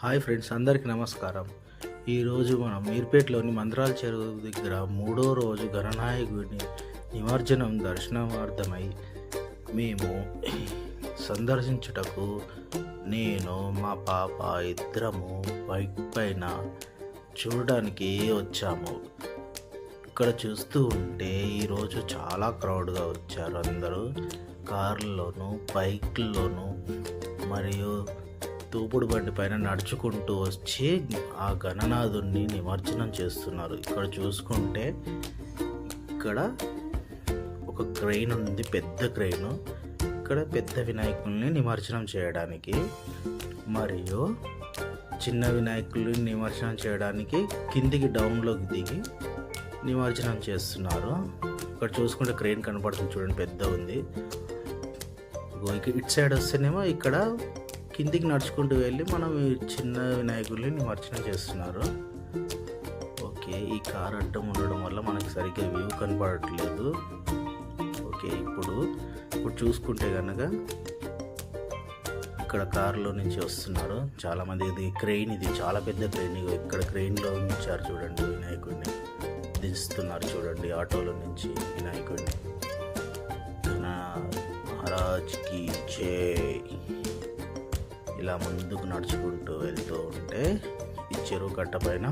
Hi friends అందరికీ నమస్కారం. ఈరోజు మనం మీర్పేటలోని మంత్రాల చెరువు దగ్గర మూడో రోజు గణనాయకుడిని నిమజ్జనం దర్శనార్థమై మేము సందర్శించుటకు నేను మా పాప ఇద్దరము బైక్ పైన చూడడానికి వచ్చాము. ఇక్కడ చూస్తూ ఉంటే ఈరోజు చాలా క్రౌడ్గా వచ్చారు అందరూ. కార్లలోను బైక్లలోను మరియు దూపుడు బండి పైన నడుచుకుంటూ వచ్చి ఆ గణనాథుణ్ణి నిమజ్జనం చేస్తున్నారు. ఇక్కడ చూసుకుంటే ఇక్కడ ఒక క్రెయిన్ ఉంది పెద్ద క్రెయిన్. ఇక్కడ పెద్ద వినాయకుల్ని నిమజ్జనం చేయడానికి మరియు చిన్న వినాయకుల్ని నిమజ్జనం చేయడానికి కిందికి డౌన్లోకి దిగి నిమజ్జనం చేస్తున్నారు. ఇక్కడ చూసుకుంటే క్రెయిన్ కనపడుతుంది చూడండి పెద్ద ఉంది. ఇటు సైడ్ వస్తేనేమో ఇక్కడ కిందికి నడుచుకుంటూ వెళ్ళి మనం చిన్న వినాయకుడిని నిమజ్జనం చేస్తున్నారు. ఓకే ఈ కార్ అడ్డం ఉండడం వల్ల మనకి సరిగ్గా వ్యూ కనపడట్లేదు. ఓకే ఇప్పుడు ఇప్పుడు చూసుకుంటే కనుక ఇక్కడ కారులో నుంచి వస్తున్నారు. చాలామంది ఇది క్రెయిన్ ఇది చాలా పెద్ద క్రెయిన్. ఇక్కడ క్రెయిన్లో ఉంచారు చూడండి వినాయకుడిని. దించుతున్నారు చూడండి ఆటోలో నుంచి వినాయకుడిని. మహారాజ్కి జై. ఇలా ముందుకు నడుచుకుంటూ వెళ్తూ ఉంటే ఈ చెరువు కట్ట పైన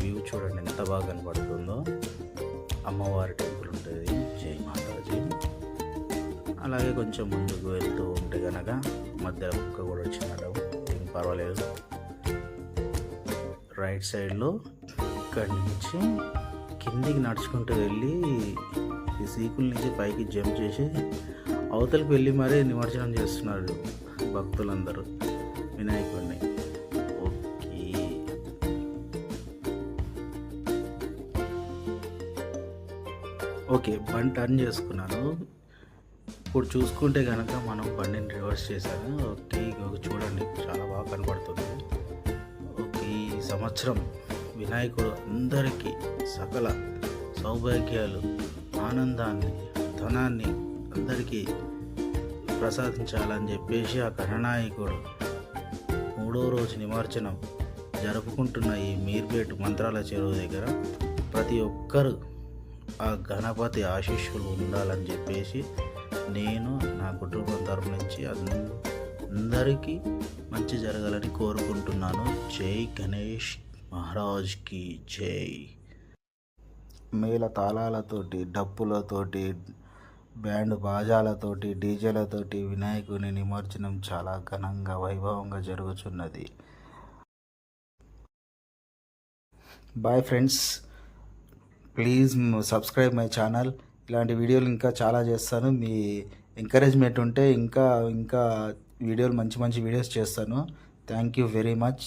వ్యూ చూడండి ఎంత బాగా కనపడుతుందో. అమ్మవారి టెంపుల్ ఉంటుంది. జై మాతాజీ. అలాగే కొంచెం ముందుకు వెళ్తూ ఉంటే కనుక మధ్య కుక్క కూడా వచ్చినడం ఏం పర్వాలేదు. రైట్ సైడ్లో ఇక్కడి నుంచి కిందికి నడుచుకుంటూ వెళ్ళి ఈ సీకుల నుంచి పైకి జంప్ చేసి అవతలికి వెళ్ళి మరీ నిమజ్జనం చేస్తున్నారు. భక్తులందరూ వినాయకుడిని. ఓకే. ఓకే బండి టర్న్ చేసుకున్నాను. ఇప్పుడు చూసుకుంటే కనుక మనం బండిని రివర్స్ చేశాను ఓకే చూడండి చాలా బాగా కనపడుతుంది ఓకే ఈ సంవత్సరం వినాయకుడు అందరికీ సకల సౌభాగ్యాలు ఆనందాన్ని ధనాన్ని అందరికీ ప్రసాదించాలని చెప్పేసి ఆ గణనాయకుడు మూడో రోజు నిమజ్జనం జరుపుకుంటున్న ఈ మీర్బేట్ మంత్రాల చెరువు దగ్గర ప్రతి ఒక్కరు ఆ గణపతి ఆశీస్సులు ఉండాలని చెప్పేసి నేను నా కుటుంబం తరపు నుంచి అందరికీ మంచి జరగాలని కోరుకుంటున్నాను. జై గణేష్ మహారాజ్కి జై. మేళ తాళాలతోటి డప్పులతోటి బ్యాండ్ బాజాలతోటి డీజేలతోటి వినాయకుని నిమజ్జనం చాలా ఘనంగా వైభవంగా జరుగుతున్నది bye friends please subscribe my channel ఇలాంటి వీడియోలు ఇంకా చాలా చేస్తాను. మీ ఎంకరేజ్మెంట్ ఉంటే ఇంకా ఇంకా వీడియోలు మంచి మంచి వీడియోస్ చేస్తాను. Thank you very much